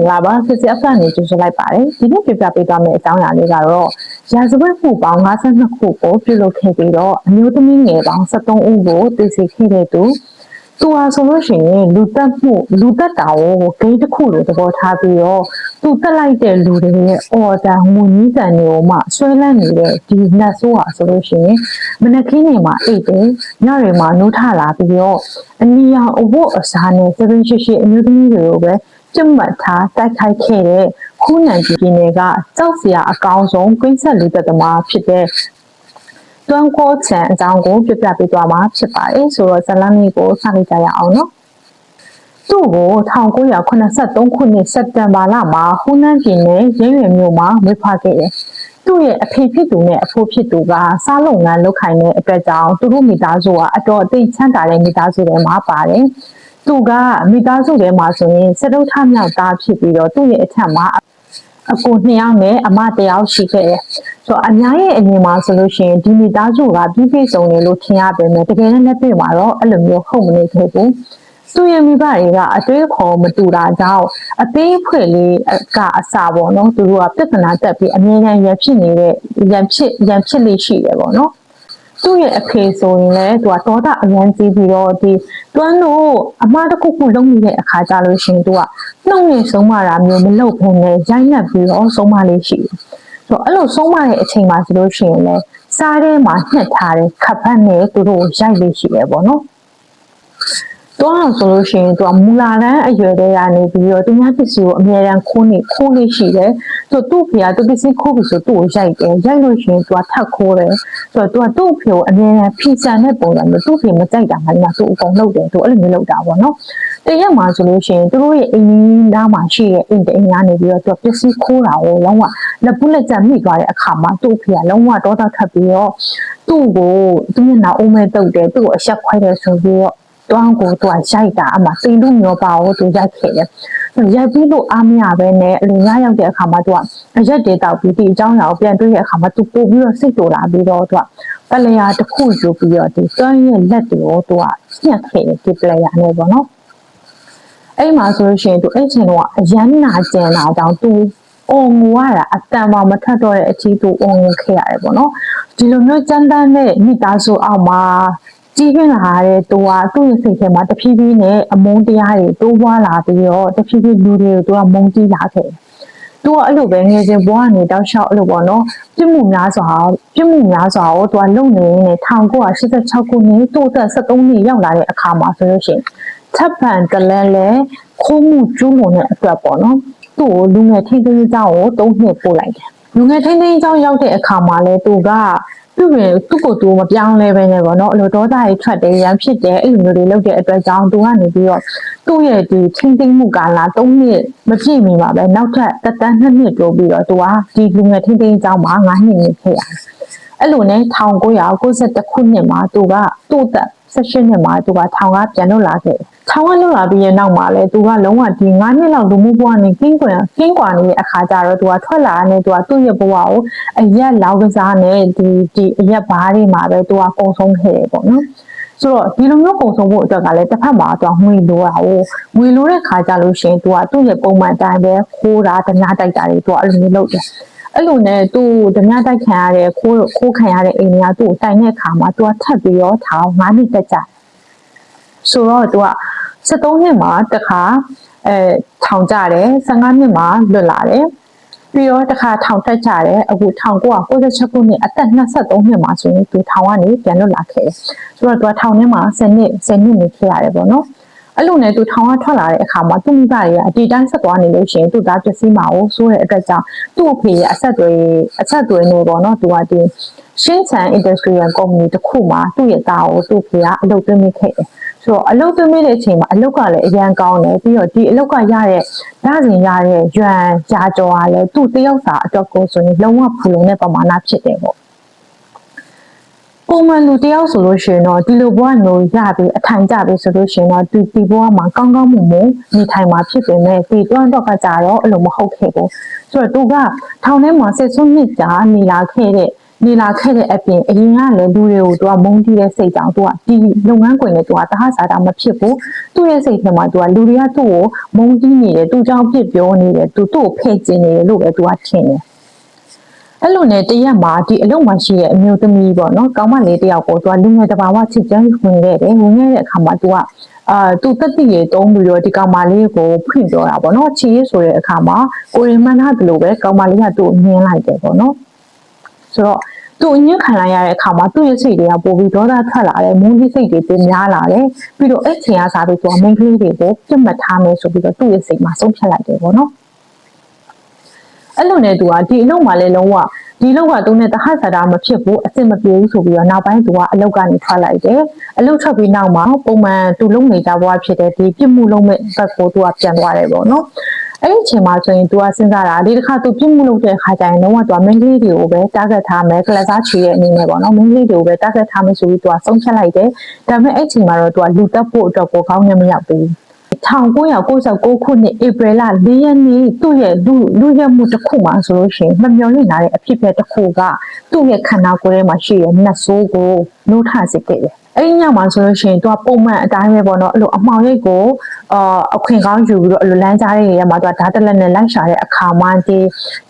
င်္ဂလာပါစစ်စစ်အဖက်နေကြိုဆိုလိုက်ပါတယ်ဒီနေ့ပြပြပေးသွားမယ့်အကြောင်းအရာလေးကတော့ရာဇဝတ်မှုပေါင်း52ခုကိုပြုလုပ်ခဲ့ပြီးတော့အမျိုးသမီးငယ်ပေါင်း73ဦးကိုတည်ဆခဲ့တဲ့သူသူဟာဆိုလို့ရှိရင်လူတက်မှုလူတက်တာကိုဂိမ်းတစ်ခုလိုသဘောထားပြီးတော့သူတက်လိုက်တဲ့လူတွေရဲ့အော်ဒါငွေကြီးတန်တွေကိုမှဆွဲလန်းနေတဲ့ဒီနတ်ဆိုးဟာဆိုလို့ရှိရင်မနက်ခင်းနေမှာအိတ်တယ်ညတွေမှာနိုးထလာပြီးတော့အနီရောင်အဝတ်အစားနဲ့စပင်းရှိရှိအမျိုးသမီးတွေကိုပဲ ကျင့်မှတ်ထားတိုက်ခိုက်ခဲ့တဲ့ခုနန်ပြည်နယ်ကကြောက်စရာအကောင်းဆုံးကွင်းဆက်လူသက်သမားဖြစ်တဲ့တွန်းကိုချန်အကြောင်းကိုပြပြပေးသွားမှာဖြစ်ပါတယ်ဆိုတော့ဇလန်မီကိုစလိုက်ကြရအောင်နော်သူ့ကို1983ခုနှစ်စက်တင်ဘာလမှာဟူနန်ပြည်နယ်ရင်းရွယ်မြို့မှာမွေးဖွားခဲ့တယ်။သူ့ရဲ့အဖေဖြစ်သူနဲ့အဖိုးဖြစ်သူကစားလုပ်ငန်းလုပ်ခိုင်တဲ့အတွက်ကြောင့်သူတို့မိသားစုကအတော်အသိချမ်းသာတဲ့မိသားစုတွေမှာပါတယ်။ သူကမိသားစုထဲမှာဆိုရင်စတုထမြောက်သားဖြစ်ပြီးတော့သူ့ရဲ့အထက်မှာအကိုနှစ်ယောက်နဲ့အမတစ်ယောက်ရှိခဲ့တယ်။ဆိုတော့အများရဲ့အမြင်မှာဆိုလို့ရှိရင်ဒီမိသားစုကပြီးပြည့်စုံတယ်လို့ထင်ရပေမဲ့တကယ်နဲ့လက်တွေ့မှာတော့အဲ့လိုမျိုးဟုတ်မနေခဲ့ဘူး။သူရဲ့မိဘတွေကအတွေးခေါ်မတူတာကြောင့်အသေးအဖွယ်လေးကအစာပေါ့နော်သူတို့ကပြဿနာတက်ပြီးအမြဲတမ်းရဖြစ်နေတဲ့ရဖြစ်ရဖြစ်လေးရှိတယ်ပေါ့နော် သူ့ရဲ့အဖေဆိုရင်လည်းသူကဒေါသအရန်ကြီးပြီးတော့ဒီတွန်းတို့အမှားတစ်ခုခုလုံးနေတဲ့အခါကြလို့ရှိရင်သူကနှုတ်နဲ့ဆုံးမတာမျိုးမလုပ်ဘဲနဲ့ရိုက်နှက်ပြီးတော့ဆုံးမလေးရှိတယ်။ဆိုတော့အဲ့လိုဆုံးမတဲ့အချိန်မှာဆိုလို့ရှိရင်လည်းစားထဲမှာညှက်ထားတဲ့ခပ်ဖက်နဲ့သူတို့ရိုက်လေးရှိတယ်ပေါ့နော်။ တော့အောင်ဆိုလို့ရှိရင်သူကမူလာတန်းအရွယ်တည်းကနေပြီးတော့သူများပစ္စည်းကိုအမြဲတမ်းခိုးနေခိုးလေးရှိတယ်။သူသူ့ဖေကသူပစ္စည်းခိုးပြီးဆိုသူ့ကိုရိုက်တယ်။ရိုက်လို့ရှိရင်သူကထပ်ခိုးတယ်။ဆိုတော့သူကသူ့ဖေကိုအမြဲတမ်းဖိစံတဲ့ပုံစံမျိုးသူ့ဖေမကြိုက်တာမှလည်းသူ့အကုန်လုပ်တယ်သူအဲ့လိုမျိုးလုပ်တာပေါ့နော်။တရက်မှာဆိုလို့ရှိရင်သူတို့ရဲ့အိမ်ကြီးသားမှာရှိတဲ့အိမ်တအိမ်ကနေပြီးတော့သူကပစ္စည်းခိုးတာကိုလုံးဝလက်ပုလက်ချက်မိသွားတဲ့အခါမှာသူ့ဖေကလုံးဝဒေါသထွက်ပြီးတော့သူ့ကိုသူ့မျက်နှာအုံးမဲ့တုတ်တယ်သူ့ကိုအဆက်ခွဲတယ်ဆိုပြီးတော့ တွန်းကိုသူကရိုက်တာအမှတိလူမျိုးပါကိုသူရိုက်ခဲ့တယ်ရိုက်ပြီးလို့အားမရပဲနဲ့အလိုရရောက်တဲ့အခါမှာသူကအရက်တေတောက်ပြီးဒီအကြောင်းအရာကိုပြန်တွေးတဲ့အခါမှာသူပို့ပြီးတော့စိတ်တူလာပြီးတော့သူကပလျာတစ်ခုယူပြီးတော့ဒီတွန်းရဲ့လက်တွေကိုသူကညှက်ခဲ့တယ်ဒီပလျာနဲ့ပေါ့နော်အဲ့မှာဆိုလို့ရှိရင်သူအဲ့ချိန်တော့အရန်နာကျင်တာတောင်သူအော်ငူရတာအတန်မှမထက်တော့တဲ့အချီသူအော်ငူခဲ့ရတယ်ပေါ့နော်ဒီလိုမျိုးကြမ်းတမ်းတဲ့မိသားစုအောက်မှာ ကြီးပြင်းလာတဲ့သူကသူ့ရဲ့စိတ်ထဲမှာတဖြည်းဖြည်းနဲ့အမုန်းတရားတွေတိုးပွားလာပြီးတော့တဖြည်းဖြည်းလူတွေကိုသူကမုန်းတီးလာခဲ့တယ်။သူကအဲ့လိုပဲငယ်စဉ်ဘဝကနေတောက်လျှောက်အဲ့လိုပေါ့နော်ပြစ်မှုများစွာပြစ်မှုများစွာကိုသူကလုံနေနေ1986ခုနှစ်သူ့အသက်73နှစ်ရောက်လာတဲ့အခါမှာဆိုလို့ရှိရင်ထပ်ပံတလဲလဲခိုးမှုကျူးလွန်တဲ့အတွက်ပေါ့နော်သူ့ကိုလူငယ်ထိန်းသိမ်းကြောင်းကို၃နှစ်ပို့လိုက်တယ်။လူငယ်ထိန်းသိမ်းကြောင်းရောက်တဲ့အခါမှာလဲသူက သူ့ရင်သူ့ကိုသူမပြောင်းလဲပဲနဲ့ပေါ့နော်အဲ့လိုဒေါသတွေထွက်တယ်ရမ်းဖြစ်တယ်အဲ့လိုမျိုးတွေလုပ်တဲ့အတွက်ကြောင့်သူကနေပြီးတော့သူ့ရဲ့ဒီချင်းသိမ်းမှုကာလ၃နှစ်မပြည့်မီပါပဲနောက်ထပ်တက်တန်း2နှစ်တိုးပြီးတော့သူကဒီလူငယ်ချင်းသိမ်းအကြောင်းမှာ9နှစ်နေခဲ့ရတယ်အဲ့လိုနဲ့1992ခုနှစ်မှာသူကသူ့သက် 16နှစ်မှာသူကထောင်ကပြန်လွတ်လာခဲ့တယ်။ထောင်ကလွတ်လာပြီးရဲ့နောက်မှာလဲသူကလုံးဝဒီ9နှစ်လောက်လူမှုဘဝနဲ့ကင်းကွယ်ကင်းကွာနေတဲ့အခါကျတော့သူကထွက်လာတဲ့သူကသူ့ရဲ့ဘဝကိုအရက်လောက်ကစားနဲ့ဒီဒီအရက်ဘားတွေမှာပဲသူကကုံဆုံးခဲ့တယ်ပေါ့နော်။ဆိုတော့ဒီလိုမျိုးပုံဆုံးဖို့အတွက်ကလည်းတစ်ဖက်မှာတော့ငွေလိုတာကိုငွေလိုတဲ့ခါကြလို့ရှိရင်သူကသူ့ရဲ့ပုံမှန်တိုင်းပဲခိုးတာတ냐တိုက်တာတွေသူကအဲ့လိုမျိုးလုပ်တယ် အဲ့လိုနဲ့သူဓမြတိုက်ခံရတဲ့ခိုးခိုးခံရတဲ့အိမ်ကသူ့ကိုတိုင်တဲ့ခါမှာသူကထပ်ပြီးတော့ထောင်9နှစ်တက်ကြဆိုတော့သူက73နှစ်မှာတခါအဲထောင်ကြတယ်15နှစ်မှာလွတ်လာတယ်ပြီးတော့တခါထောင်တက်ကြတယ်အခု1996ခုနှစ်အသက်23နှစ်မှာဆိုရင်သူထောင်ကနေပြန်လွတ်လာခဲ့တယ်ဆိုတော့သူကထောင်ထဲမှာ10နှစ်10နှစ်နေခဲ့ရတယ်ပေါ့နော် အဲ့လိုနဲ့သူထောင်ကထွက်လာတဲ့အခါမှာသူ့မိဘတွေကအတီတိုင်းဆက်သွားနေလို့ရှိရင်သူ့သားပစ္စည်းမှာကိုစိုးတဲ့အတွက်ကြောင့်သူ့အဖေရဲ့အဆက်တွေအဆက်တွေနေပေါ့နော်သူကဒီရှင်းချန် industrial company တစ်ခုမှာသူ့ရဲ့သားကိုသူ့ဖေကအလုပ်သွင်းမိခဲ့တယ်ဆိုတော့အလုပ်သွင်းမိတဲ့အချိန်မှာအလုပ်ကလည်းအရန်ကောင်းတယ်ပြီးတော့ဒီအလုပ်ကရတဲ့ဓာတ်စဉ်ရတဲ့ရွံကြာကြော်ကလည်းသူ့တယောက်စာအတွက်ကိုဆိုရင်လုံးဝဖူလုံတဲ့ပမာဏဖြစ်တယ်ပေါ့ ပုံမှန်လူတယောက်ဆိုလို့ရှိရင်တော့ဒီလိုဘဝမျိုးရပြီးအထိုင်ကြပြီးဆိုလို့ရှိရင်တော့ဒီဒီဘဝမှာကောင်းကောင်းမွန်မွန်နေထိုင်မှာဖြစ်ပေမဲ့ဒီတွန်းတော့ကကြတော့အဲ့လိုမဟုတ်ခဲ့ဘူးဆိုတော့သူကထောင်ထဲမှာစစ်ဆွနှစ်ကြာနေလာခဲ့တဲ့နေလာခဲ့တဲ့အပြင်အရင်ကလည်းလူတွေကိုသူကမုန်းတီးတဲ့စိတ်ကြောင့်သူကဒီလုပ်ငန်းခွင်နဲ့သူကတဟဆာတာမဖြစ်ဘူးသူ့ရဲ့စိတ်ထဲမှာသူကလူတွေကသူ့ကိုမုန်းတီးနေတယ်သူ့ကြောင့်ပြစ်ပြောနေတယ်သူသူ့ကိုဖဲ့ကျင်နေတယ်လို့ပဲသူကထင်တယ် အဲ့လိုနဲ့တရက်မှာဒီအလုပ်မှာရှိတဲ့အမျိုးသမီးပေါ့နော်ကောင်းမလေးတယောက်ကိုသူကလူငယ်တဘာဝချစ်ချမ်းဝင်ခဲ့တယ်ဝင်ခဲ့တဲ့အခါမှာသူကအာသူတက်တည်ရေတုံးပြီးတော့ဒီကောင်မလေးကိုဖွင့်ပြောတာပေါ့နော်ချီရေးဆိုတဲ့အခါမှာကိုရီမန်နာဘလို့ပဲကောင်မလေးကသူ့ကိုမြင်လိုက်တယ်ပေါ့နော်ဆိုတော့သူအညစ်ခံလိုက်ရတဲ့အခါမှာသူ့ရဲ့စိတ်တွေကပိုပြီးဒေါသထွက်လာတယ်မုန်းကြီးစိတ်တွေပြင်းများလာတယ်ပြီးတော့အဲ့ချိန်ကစားပြီးသူကမိန်းကလေးတွေကိုပြတ်မှတ်ထားမယ်ဆိုပြီးတော့သူ့ရဲ့စိတ်မှာဆုံးဖြတ်လိုက်တယ်ပေါ့နော် အဲ့လိုနဲ့သူကဒီအလုပ်မှာလည်းလုံးဝဒီလောက်ကသူနဲ့တဟဆတာမဖြစ်ဘူးအစ်စ်မပြေဘူးဆိုပြီးတော့နောက်ပိုင်းသူကအလုပ်ကနေထွက်လိုက်တယ်အလုပ်ထွက်ပြီးနောက်မှာပုံမှန်သူလုပ်နေကြဘဝဖြစ်တဲ့ဒီပြစ်မှုလုံးမဲ့ဘက်ကိုသူကပြန်သွားတယ်ပေါ့နော်အဲ့ဒီအချိန်မှာဆိုရင် तू ကစဉ်းစားတာဒီတစ်ခါ तू ပြစ်မှုလုပ်တဲ့ခါကျရင်တော့ तू ကမင်းကလေးတွေကိုပဲ target ထားမယ်ကလစားချီရဲ့အနေနဲ့ပေါ့နော်မင်းကလေးတွေကိုပဲ target ထားမယ်ဆိုပြီး तू ကဆုံးဖြတ်လိုက်တယ်ဒါပေမဲ့အဲ့ဒီအချိန်မှာတော့ तू ကလူတက်ဖို့အတွက်ကိုကောင်းနေမရောက်ဘူး 1996ခုနှစ်ဧပြီလ၄ရက်နေ့သူ့ရဲ့လူလူရမှုတစ်ခုမှာဆိုလို့ရှိရင်မမျော်လင့်လာတဲ့အဖြစ်အပျက်တစ်ခုကသူ့ရဲ့ခန္ဓာကိုယ်ထဲမှာရှိတဲ့နှဆိုးကိုနှိုးထစေခဲ့တယ်။အဲ့ဒီညမှာဆိုလို့ရှိရင်သူကပုံမှန်အတိုင်းပဲပေါ့နော်အဲ့လိုအမှောင်ရိပ်ကိုအာအခွင့်ကောင်းယူပြီးတော့အဲ့လိုလမ်းကြားတွေထဲမှာသူကဓာတ်တလက်နဲ့လိုက်ရှာတဲ့အခါမှာဒီ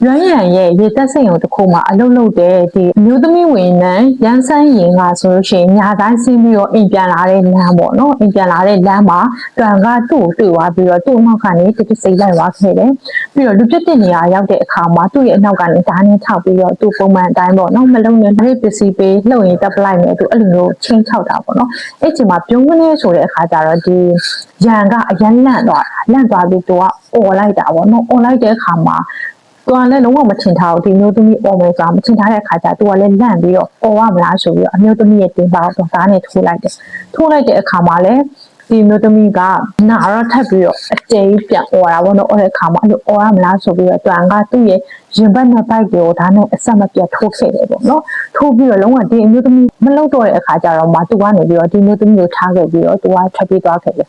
ရွမ်းရံရဲ့ရေသက်စိတ်ုံတစ်ခုမှာအလုပ်လုပ်တဲ့ဒီအမျိုးသမီးဝင်နန်းရန်ဆန်းရင်ကဆိုလို့ရှိရင်ညာတိုင်းဆင်းပြီးတော့အိမ်ပြန်လာတဲ့လမ်းပေါ့နော်အိမ်ပြန်လာတဲ့လမ်းမှာတွန်ကသူ့ကိုတွေ့သွားပြီးတော့သူ့နောက်ကနေတတိစိတ်လိုက်သွားခဲ့တယ်ပြီးတော့လူပြစ်တဲ့နေရာရောက်တဲ့အခါမှာသူ့ရဲ့အနောက်ကနေဓာတ်နဲ့ထောက်ပြီးတော့သူ့ပုံမှန်အတိုင်းပေါ့နော်မလုံးနဲ့ဒီပစ္စည်းပေးလှုပ်ရင်တက်ပလိုက်မယ်သူအဲ့လိုမျိုးချင်းချောက်တာပေါ့နော်အဲ့ချိန်မှာပြုံးကနေဆိုတဲ့အခါကျတော့ဒီရန်ကအရန်လန့်သွားတာလန့်သွားပြီးသူကအော်လိုက်တာပေါ့နော်အော်လိုက်တဲ့အခါမှာသူကလည်းလုံးဝမထင်ထားဘူးဒီမျိုးသမီးအော်မယ်ဆိုတာမထင်ထားတဲ့အခါကျသူကလည်းလန့်ပြီးတော့အော်ရမလားဆိုပြီးတော့အမျိုးသမီးရဲ့တင်ပါတော့ဒါနဲ့ထိုးလိုက်တယ်ထိုးလိုက်တဲ့အခါမှာလည်း ဒီမျိုးသမီးကနာတော့ထပ်ပြီးတော့အကျဉ်းပြန်អော်တာပေါ့နော်អော်တဲ့အခါမှာအဲ့လိုអော်ရမလားဆိုပြီးတော့တွန်ကသူ့ရဲ့ရင်ဘတ်နဲ့ပိုက်ကိုဒါနဲ့အဆက်မပြတ်ထိုးခဲ့တယ်ပေါ့နော်ထိုးပြီးတော့လုံးဝဒီအမျိုးသမီးမလောက်တော့တဲ့အခါကျတော့မှသူကနေပြီးတော့ဒီမျိုးသမီးကိုထားခဲ့ပြီးတော့သူကထပ်ပြီးသွားခဲ့တယ်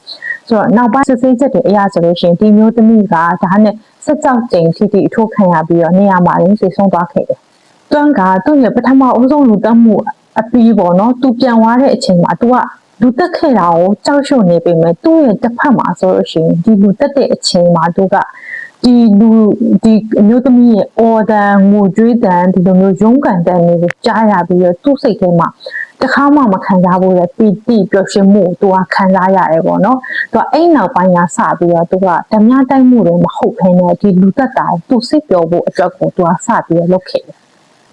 ဆိုတော့နောက်ပိုင်းစစ်ဆေးချက်တွေအရဆိုလို့ရှိရင်ဒီမျိုးသမီးကဒါနဲ့ဆက်ကြောက်ကြိမ်ထိထိအထိုးခံရပြီးတော့နေရာမှာရင်းသိဆုံးသွားခဲ့တယ်တွန်းကသူ့ရဲ့ပထမအဆုံးလူတက်မှုအပီးပေါ့နော်သူပြန်သွားတဲ့အချိန်မှာ तू က လူတက်ခဲ့တာကိုကြောက်ရွံ့နေပေမဲ့သူ့ရဲ့တစ်ဖက်မှာဆိုလို့ရှိရင်ဒီလူတက်တဲ့အချိန်မှာသူကဒီလူဒီအမျိုးသမီးရဲ့အော်ဒန်ငိုကြွေးတန်ဒီလိုမျိုးရုန်းကန်တန်တွေကိုကြားရပြီးတော့သူ့စိတ်ထဲမှာတခါမှမခံစားဘူးလေပီတိပျော်ရွှင်မှုကိုသူကခံစားရတယ်ပေါ့နော်သူကအဲ့နောက်ပိုင်းကစပြီးတော့သူကဓမြတိုက်မှုတွေမဟုတ်ဘဲနဲ့ဒီလူသက်တာကိုသူစိတ်ပျော်ဖို့အတွက်ကိုသူကစပြီးတော့လုပ်ခဲ့တယ်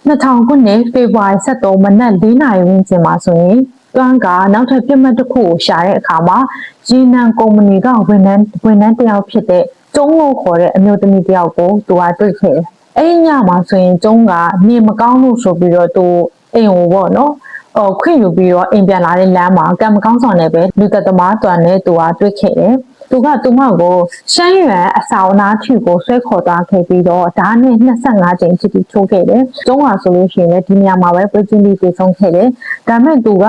2000ခုနှစ်ဖေဖော်ဝါရီ23မနက်4နာရီဝန်းကျင်မှာဆိုရင် တွန်းကနောက်ထပ်ပြစ်မှတ်တစ်ခုကိုရှာတဲ့အခါမှာရေနံကုမ္ပဏီကဝန်ထမ်းဝန်ထမ်းတယောက်ဖြစ်တဲ့ကျုံးလို့ခေါ်တဲ့အမျိုးသမီးတယောက်ကိုသူကတွေ့ခဲ့တယ်။အဲ့ညမှာဆိုရင်ကျုံးကနေမကောင်းလို့ဆိုပြီးတော့သူအိမ်ကိုပေါ့နော်ဟိုခွင့်ယူပြီးတော့အိမ်ပြန်လာတဲ့လမ်းမှာကံမကောင်းဆောင်နဲ့ပဲလူသက်သမားတွန်နဲ့သူကတွေ့ခဲ့တယ်။ သူကသူမကိုရှမ်းရွယ်အဆောင်နာထီကိုဆွဲခေါ်သွားခဲ့ပြီးတော့ဒါနဲ့25ကြိမ်ချစ်ပြီးချိုးခဲ့တယ်။ကျုံးဟာဆိုလို့ရှိရင်လည်းဒီနေရာမှာပဲပွဲချင်းပြီးပြေဆုံးခဲ့တယ်။ဒါမဲ့သူက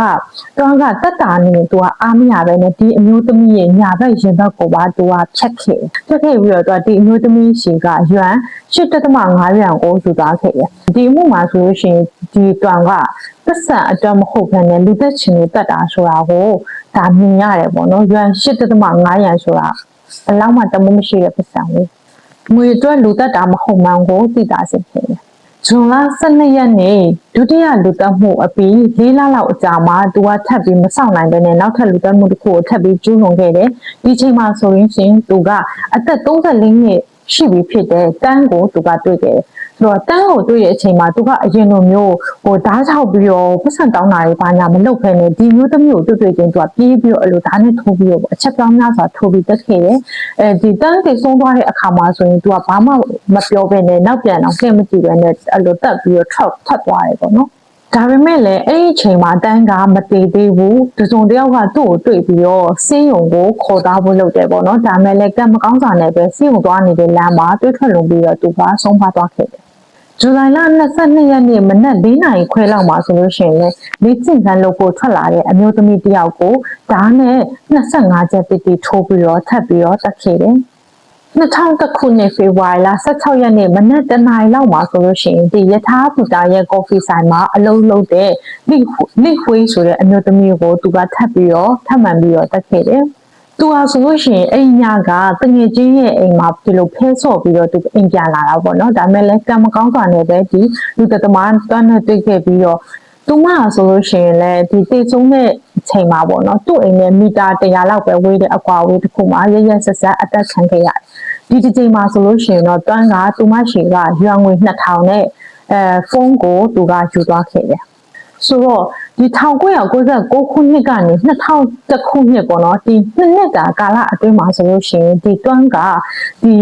တွန်းကတက်တာနေသူကအားမရပဲနဲ့ဒီအမျိုးသမီးရဲ့ညာဘက်ရင်ဘက်ကိုပါသူကဖြတ်ခဲ့။ဖြတ်ခဲ့ပြီးတော့သူကဒီအမျိုးသမီးရှင်ကယွမ်8.5ရန်ကိုယူသွားခဲ့တယ်။ဒီအမှုမှာဆိုလို့ရှိရင်ဒီတွန်ကပတ်စံအတွက်မဟုတ်ဘဲနဲ့လူသက်ချင်ကိုတက်တာဆိုတာကို ဒါမြင်ရတယ်ပေါ့နော်။ယွမ်8.5ရန်ဆိုတာအလောက်မှတမိုးမရှိတဲ့ပတ်စံကိုငွေအတွက်လူသက်တာမဟုတ်မှန်းကိုသိတာစေခဲ့တယ်။ဇွန်လ12ရက်နေ့ဒုတိယလူသက်မှုအပြီး၄လလောက်အကြာမှာသူကထပ်ပြီးမဆောင်နိုင်ဘဲနဲ့နောက်ထပ်လူသက်မှုတစ်ခုကိုထပ်ပြီးကျူးလွန်ခဲ့တယ်။ဒီချိန်မှာဆိုရင်ရှင်သူကအသက်34နှစ်ရှိပြီဖြစ်တဲ့တန်းကိုသူကတွေ့ခဲ့တယ်။ ဆိုတော့တန်းကိုတွေ့တဲ့အချိန်မှာသူကအရင်လိုမျိုးဟိုဓာတ်ချောက်ပြီးတော့ပတ်စံတောင်းတာတွေဘာညာမလုပ်ဖ ೇನೆ ဒီမျိုးသမီးကိုတွေ့တွေ့ချင်းသူကပြေးပြီးတော့အဲ့လိုဓာတ်နဲ့ထိုးပြီးတော့အချက်ပြောင်းများစွာထိုးပြီးတက်ခဲ့တယ်။အဲဒီတန်းတွေဆုံးသွားတဲ့အခါမှာဆိုရင်သူကဘာမှမပြောဘဲနဲ့နောက်ပြန်တော့ပြန်မကြည့်ဘဲနဲ့အဲ့လိုတက်ပြီးတော့ထွက်ထွက်သွားတယ်ပေါ့နော်။ဒါပေမဲ့လည်းအဲ့ဒီအချိန်မှာတန်းကမတည်သေးဘူးတစုံတယောက်ကသူ့ကိုတွေ့ပြီးတော့စင်းယုံကိုခေါ်သားဖို့လုပ်တယ်ပေါ့နော်ဒါပေမဲ့လည်းကံမကောင်းစာနဲ့ပဲစင်းယုံသွားနေတဲ့လမ်းမှာတွေ့ထွက်လုံပြီးတော့သူကဆုံးဖားသွားခဲ့တယ် ဇူလိုင်လ22ရက်နေ့မနက်၄နာရီခွဲလောက်မှာဆိုလို့ရှိရင်လည်းလေ့ကျင့်ခန်းလုပ်ဖို့ထွက်လာတဲ့အမျိုးသမီးတစ်ယောက်ကိုဓာတ်နဲ့25ချက်ပစ်ပြီးထိုးပြီးတော့ထပ်ပြီးတော့တက်ခဲ့တယ်။2000ခုနှစ်ဖေဖော်ဝါရီလ16ရက်နေ့မနက်တနာရီလောက်မှာဆိုလို့ရှိရင်ဒီယထာဘူတာရဲ့ကော်ဖီဆိုင်မှာအလုံးလုံးတဲ့လိလိခွေးဆိုတဲ့အမျိုးသမီးကိုသူကထပ်ပြီးတော့ထပ်မံပြီးတော့တက်ခဲ့တယ်။ သူဟာဆိုလို့ရှိရင်အဲ့ညကတငယ်ချင်းရဲ့အိမ်မှာဒီလိုဖဲဆော့ပြီးတော့သူအိမ်ပြန်လာတာပေါ့နော်။ဒါပေမဲ့လည်းကံမကောင်းစွာနဲ့ပဲဒီလူတသမားတွန်းနဲ့တွေ့ခဲ့ပြီးတော့သူမဆိုလို့ရှိရင်လည်းဒီတိတ်ဆုံးတဲ့အချိန်မှာပေါ့နော်သူ့အိမ်နဲ့မီတာ100လောက်ပဲဝေးတဲ့အကွာဝေးတစ်ခုမှာရရဆက်ဆက်အသက်ခံခဲ့ရတယ်။ဒီတစ်ချိန်မှာဆိုလို့ရှိရင်တော့တွန်းကသူမရှိကရွာငွေ2000နဲ့အဲဖုန်းကိုသူကယူသွားခဲ့တယ်။ဆိုတော့ ဒီ1996ခုနှစ်ကနေ2001ခုနှစ်ပေါ့နော်ဒီနှစ်နှစ်တာကာလအတွင်းမှာဆိုလို့ရှိရင်ဒီတွန်းကဒီ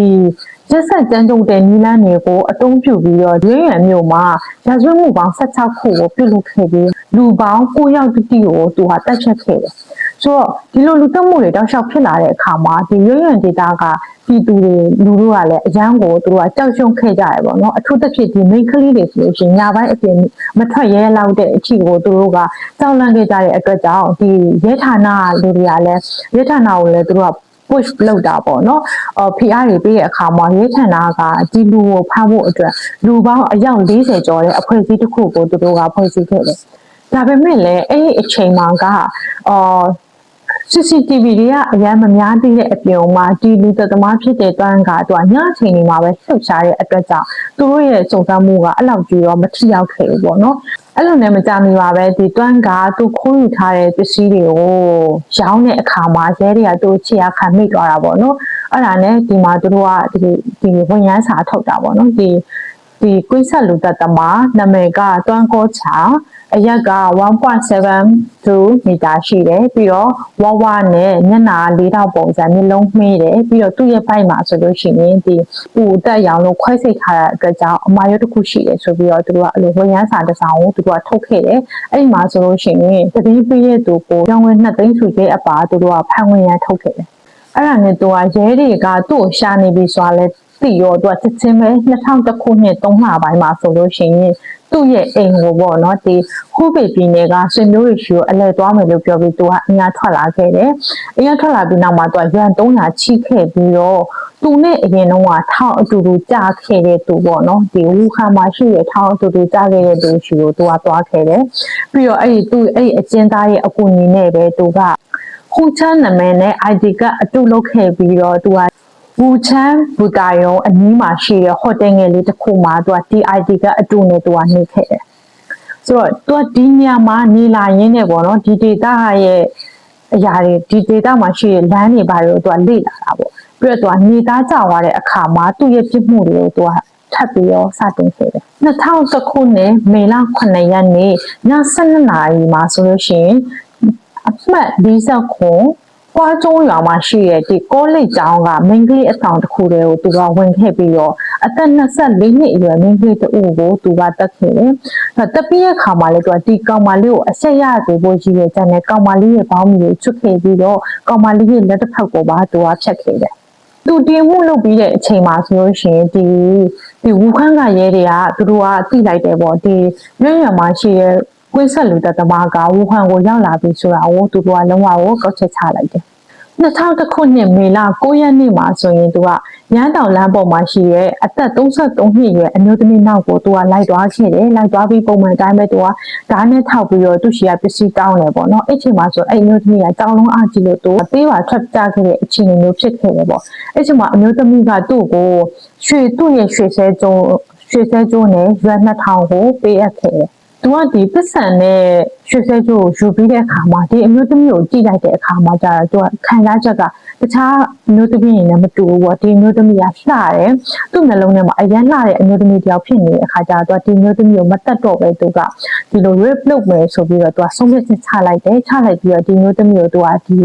ရက်ဆက်ကြမ်းကြုတ်တဲ့နီလန်းတွေကိုအတုံးပြုပြီးတော့ရင်းရံမျိုးမှာရာဇဝတ်မှုပေါင်း16ခုကိုပြုလုပ်ခဲ့ပြီးလူပေါင်း9ယောက်တိတိကိုသူဟာတက်ချက်ခဲ့တယ်။ ဆိုတော့ဒီလိုလူတက်မှုတွေတောက်လျှောက်ဖြစ်လာတဲ့အခါမှာဒီရင်းရံဒေတာကပြည်သူတွေလူတို့ကလည်းအရန်ကိုသူတို့ကကြောက်ရွံ့ခဲ့ကြရပေါ့နော်အထူးသဖြင့်ဒီမိန်းကလေးတွေဆိုလို့ရှိရင်ညပိုင်းအပြင်မထွက်ရဲလောက်တဲ့အချိန်ကိုသူတို့ကကြောက်လန့်ခဲ့ကြတဲ့အတွက်ကြောင့်ဒီရဲဌာနလူတွေကလည်းရဲဌာနကိုလည်းသူတို့က push လုပ်တာပေါ့နော်။အော် PR တွေပေးတဲ့အခါမှာရဲဌာနကဒီလူကိုဖမ်းဖို့အတွက်လူပေါင်းအယောက်40ကျော်တဲ့အဖွဲ့အစည်းတစ်ခုကိုသူတို့ကဖွဲ့စည်းခဲ့တယ်။ဒါပေမဲ့လည်းအဲ့ဒီအချိန်မှာကအော် CCTV တွေကအများမများသေးတဲ့အပြင်မှာဒီလူသက်သမားဖြစ်တဲ့တွန်းကသူကညအချိန်တွေမှာပဲလှုပ်ရှားတဲ့အတွက်ကြောင့်သူတို့ရဲ့စုံစမ်းမှုကအဲ့လောက်ကြီးတော့မထိရောက်ခဲ့ဘူးပေါ့နော်အဲ့လိုနဲ့မကြမီပါပဲဒီတွန်းကသူခိုးယူထားတဲ့ပစ္စည်းတွေကိုရောင်းတဲ့အခါမှာရဲတွေကသူ့ခြေရခံမိသွားတာပေါ့နော်အဲ့ဒါနဲ့ဒီမှာသူတို့ကဒီဒီဝန်ရမ်းစာထုတ်တာပေါ့နော်ဒီဒီကွိဆက်လူသက်သမားနာမည်ကတွန်းကောချာ အရက်က1.72မီတာရှိတယ်ပြီးတော့ဝဝနဲ့မျက်နှာ၄တောက်ပုံစံမျိုးလုံးမှေးတယ်ပြီးတော့သူ့ရဲ့ဘိုက်မှာဆိုလို့ရှိရင်ဒီပူတက်ရောင်လို့ခွဲစိတ်ထားတဲ့အတွက်ကြောင့်အမာရွတ်တစ်ခုရှိတယ်ဆိုပြီးတော့သူတို့ကအဲ့လိုဝန်ရမ်းစာတစ်စောင်ကိုသူတို့ကထုတ်ခဲ့တယ်အဲ့ဒီမှာဆိုလို့ရှိရင်တတိပေးတဲ့သူကိုကျောင်းဝင်နှစ်သိန်းစုကျဲအပါသူတို့ကဖန်ဝင်ရန်ထုတ်ခဲ့တယ်အဲ့ဒါနဲ့သူကရဲတွေကသူ့ကိုရှာနေပြီဆိုတာလဲသိရောသူကချက်ချင်းပဲ2001ခုနှစ်3လပိုင်းမှာဆိုလို့ရှိရင် သူ့ရဲ့အိမ်ကိုပေါ့နော်ဒီဟူးပေပြည်နယ်ကဆွေမျိုးတွေရှိကိုအလဲသွားမယ်လို့ပြောပြီးသူကအင်အားထွက်လာခဲ့တယ်။အင်အားထွက်လာပြီးနောက်မှာသူကရွမ်300ချိခဲ့ပြီးတော့သူနဲ့အရင်တော့ကထောင်အတူတူကြာခဲ့တဲ့သူပေါ့နော်ဒီဝူခါမှာရှိတဲ့ထောင်အတူတူကြာခဲ့တဲ့သူရှိကိုသူကသွားခဲ့တယ်။ပြီးတော့အဲ့ဒီသူ့အဲ့ဒီအကျဉ်းသားရဲ့အကူအညီနဲ့ပဲသူကဟူချမ်းနာမည်နဲ့ ID ကအတူလုပ်ခဲ့ပြီးတော့သူက ဝူချမ်းဘူတာယုံအနီးမှာရှိတဲ့ဟိုတယ်ငယ်လေးတစ်ခုမှာသူက DID ကအတူနဲ့သူကနေခဲ့တယ်။ဆိုတော့သူကဒီညမှာနေလာရင်းနဲ့ပေါ့နော်ဒီဒေတာရဲ့အရာတွေဒီဒေတာမှာရှိတဲ့လမ်းတွေဘာတွေကိုသူကလေ့လာတာပေါ့။ပြီးတော့သူကနေသားကြသွားတဲ့အခါမှာသူ့ရဲ့ပြစ်မှုတွေကိုသူကထပ်ပြီးတော့စတင်ခဲ့တယ်။2000ခုနှစ်မေလ9ရက်နေ့ည12နာရီမှာဆိုလို့ရှိရင်အမှတ်40 ခုပွားကျုံးရွာမှာရှိတဲ့ဒီကောလိပ်ကျောင်းကမိန်းကလေးအဆောင်တစ်ခုတည်းကိုသူကဝင်ခဲ့ပြီးတော့အသက်24နှစ်အရွယ်မိန်းကလေးတဦးကိုသူကတက်ခဲ့တယ်။အဲတက်ပြီးတဲ့ခါမှာလည်းသူကဒီကောင်မလေးကိုအဆက်ရစေဖို့ကြီးရဲ့ကျန်တဲ့ကောင်မလေးရဲ့ဘောင်းမီကိုချွတ်ခဲ့ပြီးတော့ကောင်မလေးရဲ့လက်တစ်ဖက်ကိုပါသူကဖြတ်ခဲ့တယ်။သူတင်မှုလုပ်ပြီးတဲ့အချိန်မှာဆိုလို့ရှိရင်ဒီဒီဝူခန်းကရဲတွေကသူတို့ကတိလိုက်တယ်ပေါ့ဒီရွံ့ရွံ့မှာရှိတဲ့ ကွင်းဆက်လူသက်သမားကဝူဟန်ကိုရောက်လာပြီဆိုတာကိုသူတို့ကလုံးဝကိုကောက်ချက်ချလိုက်တယ်။2000ခုနှစ်မေလ9ရက်နေ့မှာဆိုရင်သူကရန်တောင်လမ်းပေါ်မှာရှိရဲ့အသက်33နှစ်ရွယ်အမျိုးသမီးနောက်ကိုသူကလိုက်သွားခဲ့တယ်လိုက်သွားပြီးပုံမှန်အတိုင်းပဲသူကဓာတ်နဲ့ထောက်ပြီးတော့သူရှိရပစ္စည်းတောင်းတယ်ပေါ့နော်အဲ့ချိန်မှာဆိုအဲ့အမျိုးသမီးကကြောင်လုံးအားကြီးလို့သူပေးပါထွက်ကြခဲ့တဲ့အခြေအနေမျိုးဖြစ်ခဲ့တယ်ပေါ့အဲ့ချိန်မှာအမျိုးသမီးကသူ့ကိုရွှေသူ့ရဲ့ရွှေဆဲကျုံရွှေဆဲကျုံနဲ့ရွက်2000ကိုပေးအပ်ခဲ့တယ် သူကဒီပစ္စံနဲ့ရွှေစဲကျိုးကိုယူပြီးတဲ့အခါမှာဒီအမျိုးသမီးကိုကြည့်လိုက်တဲ့အခါမှာကျတော့သူကခံစားချက်က တခြားအမျိုးသမီးတွေနဲ့မတူဘူးပေါ့ဒီအမျိုးသမီးကလှတယ်သူ့နှလုံးထဲမှာအရန်လှတဲ့အမျိုးသမီးတယောက်ဖြစ်နေတဲ့အခါကျတော့သူကဒီအမျိုးသမီးကိုမတတ်တော့ပဲသူကဒီလို rape လုပ်မယ်ဆိုပြီးတော့သူကဆုံးဖြတ်ချက်ချလိုက်တယ်ချလိုက်ပြီးတော့ဒီအမျိုးသမီးကိုသူကဒီ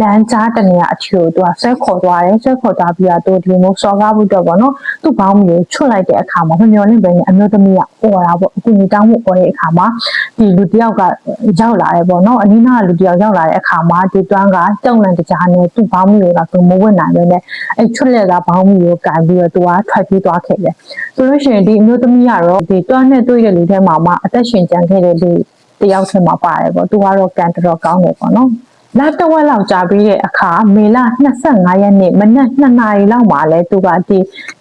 လမ်းကြားတနေရာအချီကိုသူကဆွဲခေါ်သွားတယ်ဆွဲခေါ်သွားပြီးတော့သူဒီမျိုးစော်ကားဖို့တော့ပေါ့နော်သူ့ဘောင်းမီကိုချွတ်လိုက်တဲ့အခါမှာမမျော်လင့်ပဲနဲ့အမျိုးသမီးကအော်တာပေါ့အကူကြီးတောင်းဖို့အော်တဲ့အခါမှာဒီလူတယောက်ကရောက်လာတယ်ပေါ့နော်အနီးနားကလူတယောက်ရောက်လာတဲ့အခါမှာဒီတွန်းကကြောက်လန့်တကြားနဲ့သူ့ဘောင်းမီကိုတော့သူမဝတ်နိုင်ပဲနဲ့အဲချွတ်လက်သားဘောင်းမီကိုကန်ပြီးတော့သူကထွက်ပြေးသွားခဲ့တယ်ဆိုလို့ရှိရင်ဒီအမျိုးသမီးကတော့ဒီတွန်းနဲ့တွေ့တဲ့လူထဲမှာမှအသက်ရှင်ကြံခဲ့တဲ့လူတယောက်ထဲမှာပါတယ်ပေါ့သူကတော့ကန်တော်ကောင်းတယ်ပေါ့နော်လာတဝက်လောက်ကြာပြီးတဲ့အခါမေလ25ရက်နေ့မနက်2နာရီလောက်မှာလဲသူကဒီ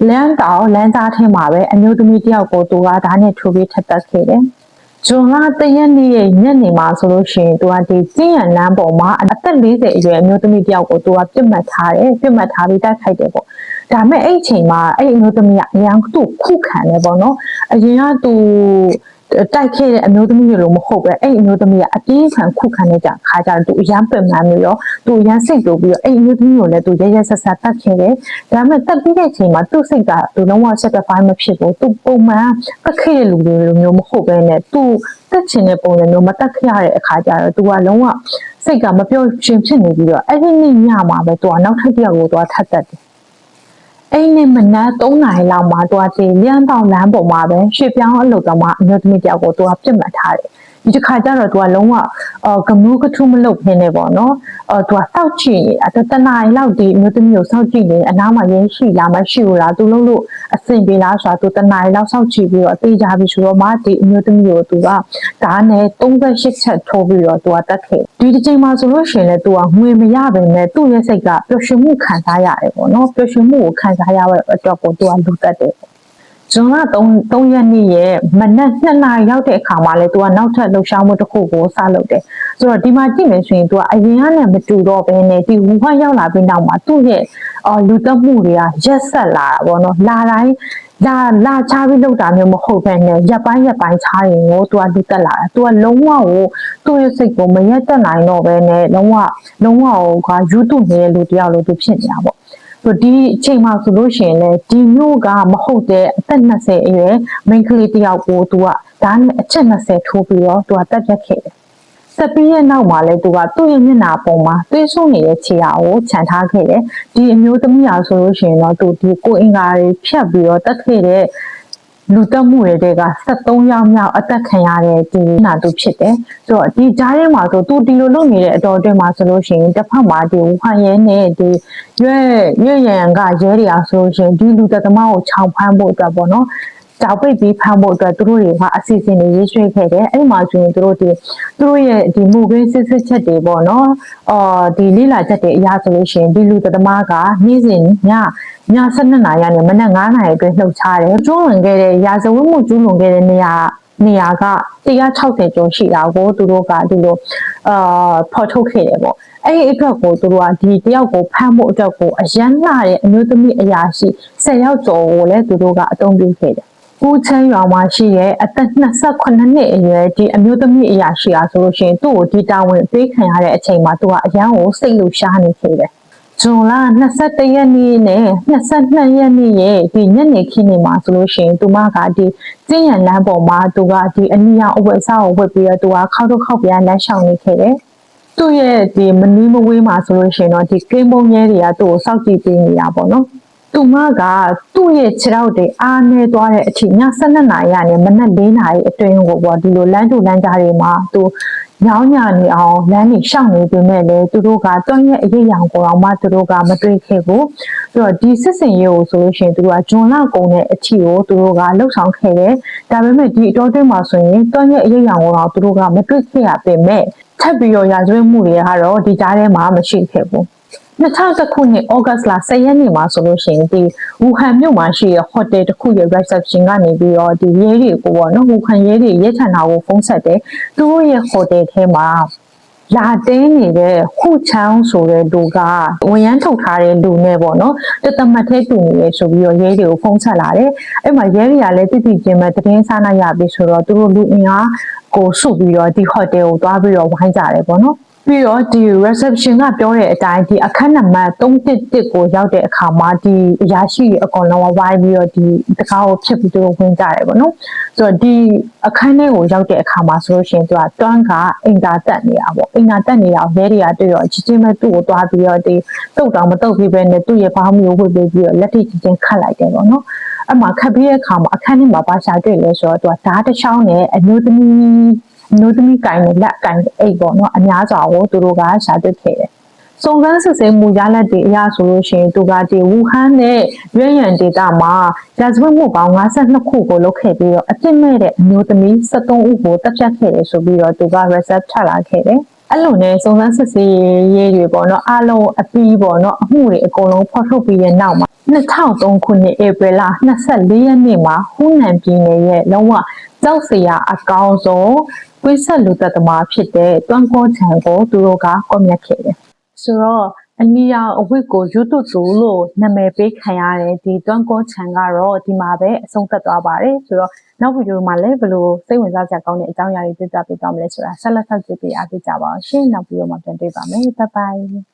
လမ်းတောင်လမ်းသားထဲမှာပဲအမျိုးသမီးတယောက်ကိုသူကဓာတ်နဲ့ထိုးပြီးထပ်တက်ခဲ့တယ်။ ဇွန်လတရက်နေ့ရဲ့ညနေမှာဆိုလို့ရှိရင်သူကဒီကျင်းရလမ်းပေါ်မှာအသက်40အရွယ်အမျိုးသမီးတယောက်ကိုသူကပြစ်မှတ်ထားတယ်ပြစ်မှတ်ထားပြီးတိုက်ခိုက်တယ်ပေါ့။ဒါမဲ့အဲ့အချိန်မှာအဲ့အမျိုးသမီးကအရန်သူ့ခုခံတယ်ပေါ့နော်။အရင်ကသူ တိုက်ခဲ့တဲ့အမျိုးသမီးတွေလို့မဟုတ်ပဲအဲ့အမျိုးသမီးကအပြေးခံခုခံနေကြခါကြတော့သူအရန်ပင်ပန်းပြီးတော့သူအရန်စိတ်တူပြီးတော့အဲ့အမျိုးသမီးကိုလည်းသူရဲရဲဆက်ဆက်တတ်ခဲ့တယ်ဒါပေမဲ့တက်ပြီးတဲ့အချိန်မှာသူ့စိတ်ကသူလုံးဝ satisfy မဖြစ်ဘူးသူပုံမှန်တက်ခဲ့တဲ့လူတွေလိုမျိုးမဟုတ်ပဲနဲ့သူတက်ချင်တဲ့ပုံစံမျိုးမတက်ခဲ့ရတဲ့အခါကျတော့သူကလုံးဝစိတ်ကမပြောရှင်ဖြစ်နေပြီးတော့အဲ့ဒီနေ့ညမှာပဲသူကနောက်ထပ်တစ်ယောက်ကိုသူကထပ်တက်တယ် အဲ့ဒီမနက်3နာရီလောက်မှာသူကဒီလျမ်းတောင်လမ်းပေါ်မှာပဲရွှေပြောင်းအလုပ်သမားအမျိုးသမီးတယောက်ကိုသူကပြစ်မှတ်ထားတယ် ဒီတစ်ခါကျတော့သူကလုံးဝအော်ကမူးကထုမလုပ်ခင်းနေပေါ့နော်အော်သူကစောက်ကြည့်နေတာတနားရီလောက်ဒီအမျိုးသမီးကိုစောက်ကြည့်နေအနားမှာရင်းရှိလားမရှိဘူးလားသူလုံးလို့အဆင်ပြေလားဆိုတာသူတနားရီလောက်စောက်ကြည့်ပြီးတော့အသေးချပြီးဆိုတော့မှဒီအမျိုးသမီးကိုသူကဓာတ်နဲ့38ချက်ထိုးပြီးတော့သူကတက်ခဲ့ဒီတစ်ချိန်မှာဆိုလို့ရှိရင်လည်းသူကငွေမရပါနဲ့သူ့ရဲ့စိတ်ကပျော်ရွှင်မှုခံစားရတယ်ပေါ့နော်ပျော်ရွှင်မှုကိုခံစားရတဲ့အတွက်ကိုသူကလူတက်တယ်ပေါ့ ဇွန်လ3 3ရက်နေ့ရဲ့မနက်2နာရီရောက်တဲ့အခါမှာလဲသူကနောက်ထပ်လှုပ်ရှားမှုတစ်ခုကိုစလုပ်တယ်ဆိုတော့ဒီမှာကြည့်မယ်ဆိုရင်သူကအရင်ကနဲ့မတူတော့ဘဲနဲ့ဒီဝူဟန်ရောက်လာပြီးနောက်မှာသူ့ရဲ့အော်လူတက်မှုတွေကရက်ဆက်လာတာပေါ့နော်လာတိုင်းလာလာချပြီးလောက်တာမျိုးမဟုတ်ဘဲနဲ့ရက်ပိုင်းရက်ပိုင်းချားရင်ကိုသူကလူတက်လာတယ်သူကလုံးဝကိုသူ့ရဲ့စိတ်ကိုမရက်တက်နိုင်တော့ဘဲနဲ့လုံးဝလုံးဝကိုကယူတုနေတဲ့လူတယောက်လိုသူဖြစ်နေတာပေါ့ ဆိုဒီအချိန်မှာဆိုလို့ရှိရင်လေဒီမျိုးကမဟုတ်တဲ့အသက်20အရွယ်မိန်းကလေးတယောက်ကိုသူကဒါနဲ့အချက်20ထိုးပြီးတော့သူကတက်ပြတ်ခဲ့တယ်။ဆက်ပြီးရဲ့နောက်မှာလဲသူကသူ့ရဲ့မျက်နှာပုံမှာသွေးဆုံနေတဲ့ခြေရာကိုခြံထားခဲ့တယ်။ဒီအမျိုးသမီးရာဆိုလို့ရှိရင်တော့သူဒီကိုအင်္ဂါတွေဖြတ်ပြီးတော့တက်ခဲ့တဲ့ လူတက်မှုတွေက73ယောက်မြောက်အသက်ခံရတဲ့ဒီနာသူဖြစ်တယ်။ဆိုတော့ဒီကြားထဲမှာဆိုသူဒီလိုလုပ်နေတဲ့အတော်အတွင်းမှာဆိုလို့ရှိရင်တစ်ဖက်မှာဒီဝူဟန်ရဲနဲ့ဒီရွဲ့ရွဲ့ရန်ကရဲတွေအားဆိုလို့ရှိရင်ဒီလူတက်သမားကိုခြောင်ဖမ်းဖို့အတွက်ပေါ့နော်။ကြောက်ပိတ်ပြီးဖမ်းဖို့အတွက်သူတို့တွေကအစီအစဉ်တွေရေးဆွဲခဲ့တယ်အဲ့မှာဆိုရင်သူတို့ဒီသူတို့ရဲ့ဒီမူကွင်းစစ်စစ်ချက်တွေပေါ့နော်အော်ဒီလိလာချက်တွေအရာဆိုလို့ရှိရင်ဒီလူသမားကနေ့စဉ်ည ည12နာရီနဲ့မနက်9နာရီအတွင်းလှုပ်ရှားတယ်ကျူးလွန်ခဲ့တဲ့ရာဇဝတ်မှုကျူးလွန်ခဲ့တဲ့နေရာနေရာက160ကျော်ရှိတာကိုသူတို့ကဒီလိုအာဖော်ထုတ်ခဲ့တယ်ပေါ့အဲ့ဒီအတွက်ကိုသူတို့ကဒီတယောက်ကိုဖမ်းဖို့အတွက်ကိုအရန်လာတဲ့အမျိုးသမီးအရာရှိ10ယောက်ကျော်ကိုလည်းသူတို့ကအသုံးပြုခဲ့တယ်ဦးချမ်းရွာမှာရှိတဲ့အသက်28နှစ်အရွယ်ဒီအမျိုးသမီးအရာရှိအားဆိုလို့ရှိရင်သူ့ကိုဒီတာဝန်ပေးခံရတဲ့အချိန်မှာသူကအရန်ကိုစိတ်လှရှားနေခဲ့တယ်။ ဇွန်လ21ရက်နေ့နဲ့22ရက်နေ့ရဲ့ဒီညနေခင်းနေမှာဆိုလို့ရှိရင်သူမကဒီကျင်းရလမ်းပေါ်မှာသူကဒီအနီရောင်အဝတ်အစားကိုဝတ်ပြီးတော့သူကခောက်တော့ခောက်ပြန်လမ်းလျှောက်နေခဲ့တယ်။သူ့ရဲ့ဒီမနီးမဝေးမှာဆိုလို့ရှိရင်တော့ဒီကင်းပုံရဲတွေကသူ့ကိုစောင့်ကြည့်ပေးနေတာပေါ့နော်။ သူမကသူ့ရဲ့ခြေထောက်တွေအားနေသွားတဲ့အချိန်ည12နာရီကနေမနက်4နာရီအတွင်းကိုပေါ့ဒီလိုလမ်းတူလမ်းကြားတွေမှာသူညောင်းညာနေအောင်လမ်းတွေရှောင်နေပေမဲ့လည်းသူတို့ကတွန်းရဲ့အရေးရောင်ကိုတော့မှသူတို့ကမတွေ့ခဲ့ဘူးပြီးတော့ဒီစစ်စင်ရေးကိုဆိုလို့ရှိရင်သူတို့ကဂျွန်လကုံတဲ့အထီကိုသူတို့ကလှုပ်ဆောင်ခဲ့တယ်ဒါပေမဲ့ဒီအတော်တွင်းမှာဆိုရင်တွန်းရဲ့အရေးရောင်ကိုတော့သူတို့ကမတွေ့ခဲ့ရပေမဲ့ထပ်ပြီးတော့ရာဇဝတ်မှုတွေကတော့ဒီကြားထဲမှာမရှိခဲ့ဘူး 2010ခုနှစ်ဩဂတ်လ10ရက်နေ့မှာဆိုလို့ရှိရင်ဒီဝူဟန်မြို့မှာရှိတဲ့ဟိုတယ်တစ်ခုရဲ့ reception ကနေပြီးတော့ဒီရဲတွေကိုပေါ့နော်ဝူဟန်ရဲတွေရဲဌာနကိုဖုန်းဆက်တယ်သူတို့ရဲ့ဟိုတယ်ထဲမှာလာတင်းနေတဲ့ခုချောင်းဆိုတဲ့လူကဝန်ရမ်းထုတ်ထားတဲ့လူနဲ့ပေါ့နော်တသမတ်သေးတူနေရဆိုပြီးတော့ရဲတွေကိုဖုန်းဆက်လာတယ်အဲ့မှာရဲတွေကလည်းတိတိကျင်းမဲ့သတင်းစားနာရပြီဆိုတော့သူတို့လူအင်အားကိုစုပြီးတော့ဒီဟိုတယ်ကိုသွားပြီးတော့ဝိုင်းကြတယ်ပေါ့နော် ပြီးတော့ဒီ reception ကပြောတဲ့အတိုင်းဒီအခန်းနံပါတ်311ကိုရောက်တဲ့အခါမှာဒီအရာရှိအကောင်လုံးဝိုင်းပြီးတော့ဒီတကားကိုဖြစ်ပြီးတော့ဝင်ကြတယ်ပေါ့နော်ဆိုတော့ဒီအခန်းထဲကိုရောက်တဲ့အခါမှာဆိုလို့ရှိရင်သူကတွန်းကအင်တာတက်နေတာပေါ့အင်တာတက်နေတာရဲတွေကတွေ့တော့ချစ်ချင်းမဲ့သူ့ကိုတွားပြီးတော့ဒီတုတ်တောင်မတုတ်ပြီးပဲနဲ့သူ့ရဲ့ဘောင်းမျိုးဝှက်ပြီးပြီးတော့လက်ထိချင်းချင်းခတ်လိုက်တယ်ပေါ့နော်အဲ့မှာခတ်ပြီးတဲ့အခါမှာအခန်းထဲမှာပါရှာတွေ့လဲဆိုတော့သူကဓာတ်တစ်ချောင်းနဲ့အမျိုးသမီး မျိုးသမီးကင်နဲ့လက်ကင်အိတ်ပေါ့နော်အများစွာကိုသူတို့ကရှာတွေ့ခဲ့တယ်စုံစမ်းစစ်ဆေးမှုရလဒ်တွေအရဆိုလို့ရှိရင်သူကဒီဝူဟန်နဲ့ရွေးရန်ဒေတာမှာရာဇဝတ်မှုပေါင်း52ခုကိုလုပ်ခဲ့ပြီးတော့အပြစ်မဲ့တဲ့အမျိုးသမီး73ဦးကိုတပ်ဖြတ်ခဲ့တယ်ဆိုပြီးတော့သူက reserve ချလာခဲ့တယ်အဲ့လိုနဲ့စုံစမ်းစစ်ဆေးရေးတွေပေါ့နော်အားလုံးအပြီးပေါ့နော်အမှုတွေအကုန်လုံးဖော်ထုတ်ပြီးတဲ့နောက်မှာ2003ခုနှစ်ဧပြီလ24ရက်နေ့မှာဟူနန်ပြည်နယ်ရဲ့လုံးဝကြောက်စရာအကောင်းဆုံး ကွေးဆက်လူသက်သမားဖြစ်တဲ့တွန်းကောချံကိုသူတို့ကကွပ်မျက်ခဲ့တယ်ဆိုတော့အနီရောင်အဝတ်ကိုယူတုတူလို့နာမည်ပေးခံရတဲ့ဒီတွန်းကောချံကတော့ဒီမှာပဲအဆုံးသတ်သွားပါတယ်ဆိုတော့နောက်ဗီဒီယိုမှာလည်းဘယ်လိုစိတ်ဝင်စားစရာကောင်းတဲ့အကြောင်းအရာတွေပြပြပေးသွားမလဲဆိုတာဆက်လက်ထောက်ကြည့်ပေးအားပေးကြပါအောင်ရှင်နောက်ဗီဒီယိုမှာပြန်တွေ့ပါမယ်ဘိုင်ဘိုင်